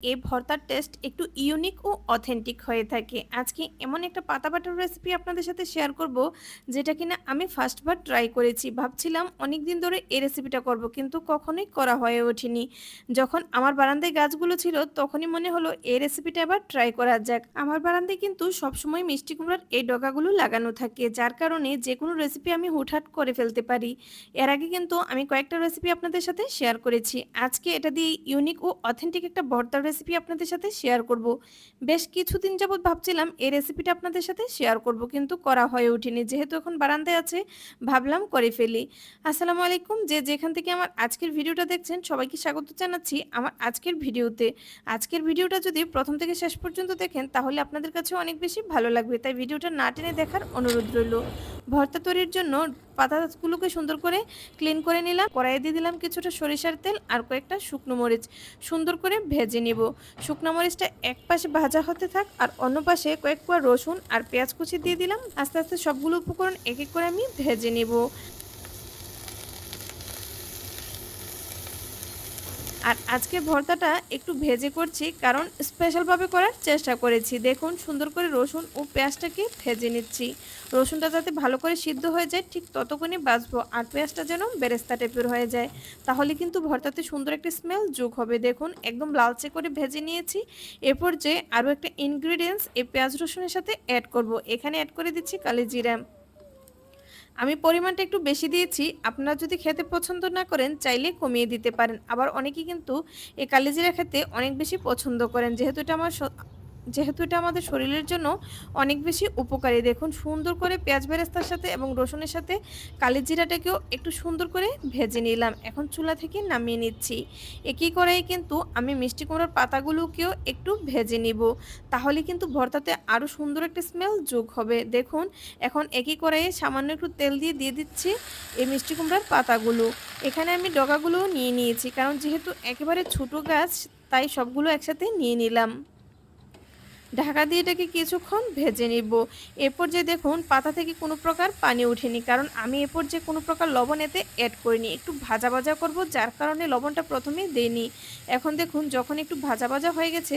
এই ভর্তার টেস্ট একটু ইউনিক ও অথেন্টিক হয়ে থাকে। আজকে এমন একটা পাতা বাটার রেসিপি আপনাদের সাথে শেয়ার করব, যেটা কিনা আমি ফার্স্টবার ট্রাই করেছি। ভাবছিলাম অনেক দিন ধরে এই রেসিপিটা করব, কিন্তু কখনোই করা হয়ে ওঠেনি। যখন আমার বারান্দায় গাছগুলো ছিল, তখনই মনে হলো এই রেসিপিটা আবার ট্রাই করা যাক। আমার বারান্দায় কিন্তু সবসময় মিষ্টি কুমড়ার এই ডগাগুলো লাগানো থাকে, যার কারণে যে কোনো রেসিপি আমি হুটহাট করে ফেলতে পারি। এর আগে কিন্তু আমি কয়েকটা রেসিপি আপনাদের সাথে শেয়ার করেছি। আজকে এটা দিয়ে ইউনিক ও অথেন্টিক একটা ভর্তার রেসিপি আপনাদের সাথে শেয়ার করব। বেশ কিছুদিন যাবৎ ভাবছিলাম এই রেসিপিটা আপনাদের সাথে শেয়ার করব, কিন্তু করা হয়ে ওঠেনি। যেহেতু এখন বারান্দায় আছে, ভাবলাম করে ফেলি। আসসালামু আলাইকুম। যে যেখান থেকে আমার আজকের ভিডিওটা দেখছেন, সবাইকে স্বাগত জানাচ্ছি আমার আজকের ভিডিওতে। আজকের ভিডিওটা যদি প্রথম থেকে শেষ পর্যন্ত দেখেন, তাহলে আপনাদের কাছে অনেক বেশি ভালো লাগবে। তাই ভিডিওটা না টেনে দেখার অনুরোধ রইল। ভর্তা তৈরির জন্য পাতাগুলোকে সুন্দর করে ক্লিন করে নিলাম। কড়াইয়ে দিয়ে দিলাম কিছুটা সরিষার তেল আর কয়েকটা শুকনো মরিচ। সুন্দর করে ভেজে নিব। শুকনো মরিচটা এক পাশে ভাজা হতে থাক আর অন্য পাশে কয়েক কোয়া রসুন আর পেঁয়াজ কুচি দিয়ে দিলাম। আস্তে আস্তে সবগুলো উপকরণ এক এক করে আমি ভেজে নিব। আর আজকে ভর্তাটা একটু ভেজে করছি, কারণ স্পেশালভাবে করার চেষ্টা করেছি। দেখুন, সুন্দর করে রসুন ও পেঁয়াজটাকে ভেজে নিচ্ছি। রসুনটা যাতে ভালো করে সিদ্ধ হয়ে যায়, ঠিক ততক্ষণই বাঁচবো আর পেঁয়াজটা যেন বেরেস্তা টাইপের হয়ে যায়। তাহলে কিন্তু ভর্তাতে সুন্দর একটা স্মেল যোগ হবে। দেখুন, একদম লালচে করে ভেজে নিয়েছি। এরপর যে আরও একটা ইনগ্রিডিয়েন্টস এই পেঁয়াজ রসুনের সাথে অ্যাড করব। এখানে অ্যাড করে দিচ্ছি কালি জিরা। আমি পরিমাণটা একটু বেশি দিয়েছি। আপনারা যদি খেতে পছন্দ না করেন, চাইলে কমিয়ে দিতে পারেন। আবার অনেকেই কিন্তু এই কালিজিরা খেতে অনেক বেশি পছন্দ করেন। যেহেতু এটা আমার যেহেতু এটা আমাদের শরীরের জন্য অনেক বেশি উপকারী। দেখুন, সুন্দর করে পেঁয়াজ বেরেস্তার সাথে এবং রসুনের সাথে কালি জিরাটাকেও একটু সুন্দর করে ভেজে নিলাম। এখন চুলা থেকে নামিয়ে নিচ্ছি। একই করেই কিন্তু আমি মিষ্টি কুমড়োর পাতাগুলোকেও একটু ভেজে নিব। তাহলে কিন্তু ভর্তাতে আরও সুন্দর একটা স্মেল যোগ হবে। দেখুন, এখন একই কড়াইয়ে সামান্য একটু তেল দিয়ে দিয়ে দিচ্ছি এই মিষ্টি কুমড়ার পাতাগুলো। এখানে আমি ডগাগুলোও নিয়ে নিয়েছি, কারণ যেহেতু একেবারে ছোটো গাছ, তাই সবগুলো একসাথে নিয়ে নিলাম। ঢাকা দিয়ে এটাকে কিছুক্ষণ ভেজে নিব। এরপর যে দেখুন, পাতা থেকে কোনো প্রকার পানি ওঠেনি, কারণ আমি এরপর যে কোনো প্রকার লবণ এতে অ্যাড করিনি। একটু ভাজা ভাজা করব, যার কারণে লবণটা প্রথমে দেইনি। এখন দেখুন, যখন একটু ভাজা ভাজা হয়ে গেছে,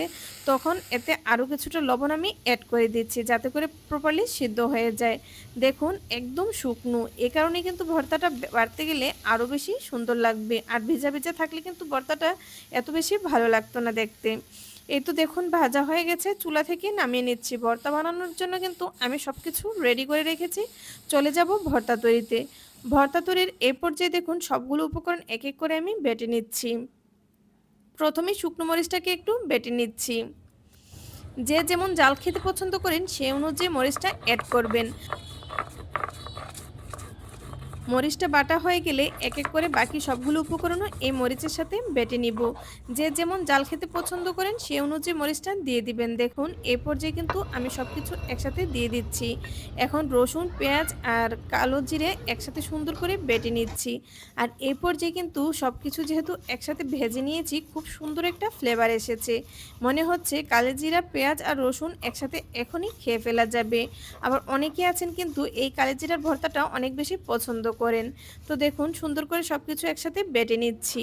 তখন এতে আরও কিছুটা লবণ আমি অ্যাড করে দিচ্ছি, যাতে করে প্রপারলি সিদ্ধ হয়ে যায়। দেখুন, একদম শুকনো। এ কারণে কিন্তু ভর্তাটা বাড়তে গেলে আরও বেশি সুন্দর লাগবে। আর ভিজা ভিজা থাকলে কিন্তু ভর্তাটা এত বেশি ভালো লাগতো না দেখতে। এই তো দেখুন, ভাজা হয়ে গেছে। চুলা থেকে নামিয়ে নিচ্ছি। ভর্তা বানানোর জন্য কিন্তু আমি সব কিছু রেডি করে রেখেছি। চলে যাব ভর্তা তৈরিতে। ভর্তা তৈরির এ পর্যায়ে দেখুন, সবগুলো উপকরণ এক এক করে আমি বেটে নিচ্ছি। প্রথমে শুকনো মরিচটাকে একটু বেটে নিচ্ছি। যে যেমন জাল খেতে পছন্দ করেন, সে অনুযায়ী মরিচটা অ্যাড করবেন। মরিচটা বাটা হয়ে গেলে এক এক করে বাকি সবগুলো উপকরণও এই মরিচের সাথে বেটে নিব। যে যেমন জাল খেতে পছন্দ করেন, সে অনুযায়ী মরিচটা দিয়ে দিবেন। দেখুন, এ পর্যায়ে কিন্তু আমি সব কিছু একসাথে দিয়ে দিচ্ছি। এখন রসুন, পেঁয়াজ আর কালো জিরে একসাথে সুন্দর করে বেটে নিচ্ছি। আর এ পর্যায়ে কিন্তু সব কিছু যেহেতু একসাথে ভেজে নিয়েছি, খুব সুন্দর একটা ফ্লেভার এসেছে। মনে হচ্ছে কালো জিরা, পেঁয়াজ আর রসুন একসাথে এখনই খেয়ে ফেলা যাবে। আবার অনেকে আছেন কিন্তু এই কালো জিরার ভর্তাটা অনেক বেশি পছন্দ করেন। তো দেখুন, সুন্দর করে সব কিছু একসাথে বেটে নিচ্ছি।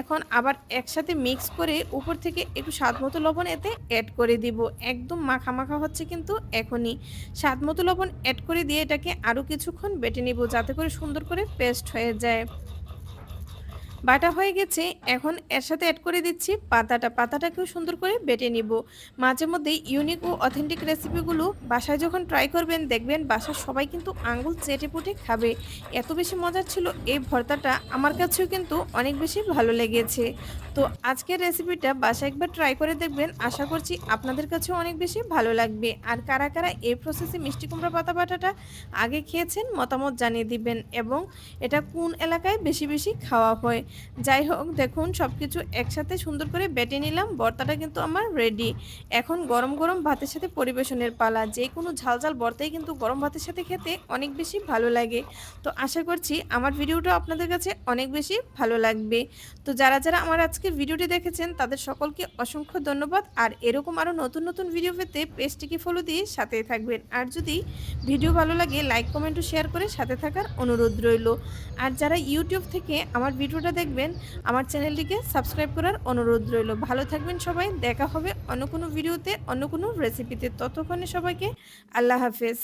এখন আবার একসাথে মিক্স করে উপর থেকে একটু স্বাদ মতো লবণ এতে অ্যাড করে দিব। একদম মাখা মাখা হচ্ছে কিন্তু এখনই। স্বাদ মতো লবণ অ্যাড করে দিয়ে এটাকে আরও কিছুক্ষণ বেটে নিব, যাতে করে সুন্দর করে পেস্ট হয়ে যায়। বাটা হয়ে গেছে, এখন এর সাথে অ্যাড করে দিচ্ছি পাতাটা। পাতাটাকেও সুন্দর করে বেটে নিব। মাঝে মধ্যে ইউনিক ও অথেন্টিক রেসিপিগুলো বাসায় যখন ট্রাই করবেন, দেখবেন বাসার সবাই কিন্তু আঙ্গুল চেটে পুটে খাবে। এত বেশি মজার ছিল এই ভর্তাটা, আমার কাছেও কিন্তু অনেক বেশি ভালো লেগেছে। তো আজকের রেসিপিটা বাসায় একবার ট্রাই করে দেখবেন, আশা করছি আপনাদের কাছেও অনেক বেশি ভালো লাগবে। আর কারা কারা এই প্রসেসে মিষ্টি কুমড়া, পাতা বাটাটা আগে খেয়েছেন মতামত জানিয়ে দিবেন এবং এটা কোন এলাকায় বেশি বেশি খাওয়া হয়? যাই হোক, দেখুন সব কিছু একসাথে সুন্দর করে বেটে নিলাম। বর্তাটা কিন্তু আমার রেডি এখন গরম গরম ভাতের সাথে পরিবেশনের পালা। যে কোনো ঝাল ঝাল বর্তাই কিন্তু গরম ভাতের সাথে খেতে অনেক বেশি ভালো লাগে। তো আশা করছি আমার ভিডিওটা আপনাদের কাছে অনেক বেশি ভালো লাগবে। তো যারা যারা আমার আজকের ভিডিওটি দেখেছেন, তাদের সকলকে অসংখ্য ধন্যবাদ। আর এরকম আরও নতুন নতুন ভিডিও পেতে পেজটিকে ফলো দিয়ে সাথেই থাকবেন। আর যদি ভিডিও ভালো লাগে লাইক কমেন্ট ও শেয়ার করে সাথে থাকার অনুরোধ রইল। আর যারা ইউটিউব থেকে আমার ভিডিওটা দেখবেন। আমার চ্যানেলটিকে সাবস্ক্রাইব করার অনুরোধ রইল। ভালো থাকবেন সবাই। দেখা হবে অন্য কোনো ভিডিওতে, অন্য কোনো রেসিপিতে ততক্ষণে সবাইকে আল্লাহ হাফেজ।